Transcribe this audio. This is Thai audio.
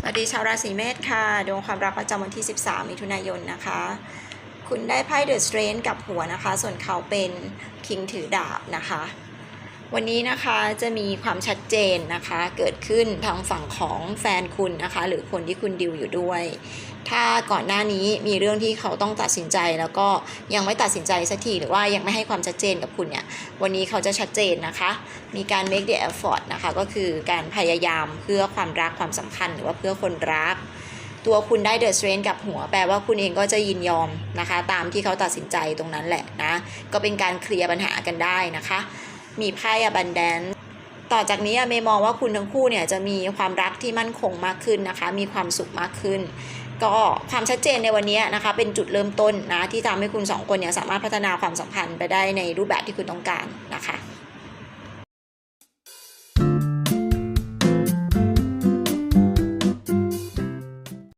สวัสดีชาวราศีเมษค่ะ ดวงความรักประจำวันที่ 13 มิถุนายนนะคะ คุณได้ไพ่เดอะสเตรนกับหัวนะคะ ส่วนเขาเป็นคิงถือดาบนะคะ วันนี้นะคะจะมีความชัดเจนนะคะ เกิดขึ้นทางฝั่งของแฟนคุณนะคะ หรือคนที่คุณดิวอยู่ด้วย ถ้าก่อนหน้านี้มีเรื่องที่เขาต้องตัดสินใจแล้วก็ยังไม่ตัดสินใจสักทีหรือว่ายังไม่ให้ความชัดเจนกับคุณเนี่ยวันนี้เขาจะชัดเจนนะคะ มีการ make the effort นะคะก็คือการพยายามเพื่อความรักความสัมพันธ์หรือว่าเพื่อคนรัก ตัวคุณได้ the strength กับหัว แปลว่าคุณเองก็จะยินยอมนะคะ ตามที่เขาตัดสินใจตรงนั้นแหละนะก็เป็นการเคลียร์ปัญหากันได้นะคะ มีไพ่ abundance ต่อจากนี้อะเมย์มองว่าคุณทั้งคู่เนี่ยจะมีความรักที่มั่นคงมากขึ้นนะคะ มีความสุขมากขึ้น ก็ความชัดเจนในวันนี้นะคะ เป็นจุดเริ่มต้นนะที่ทำให้คุณสองคนเนี่ยสามารถพัฒนาความสัมพันธ์ไปได้ในรูปแบบที่คุณต้องการนะคะ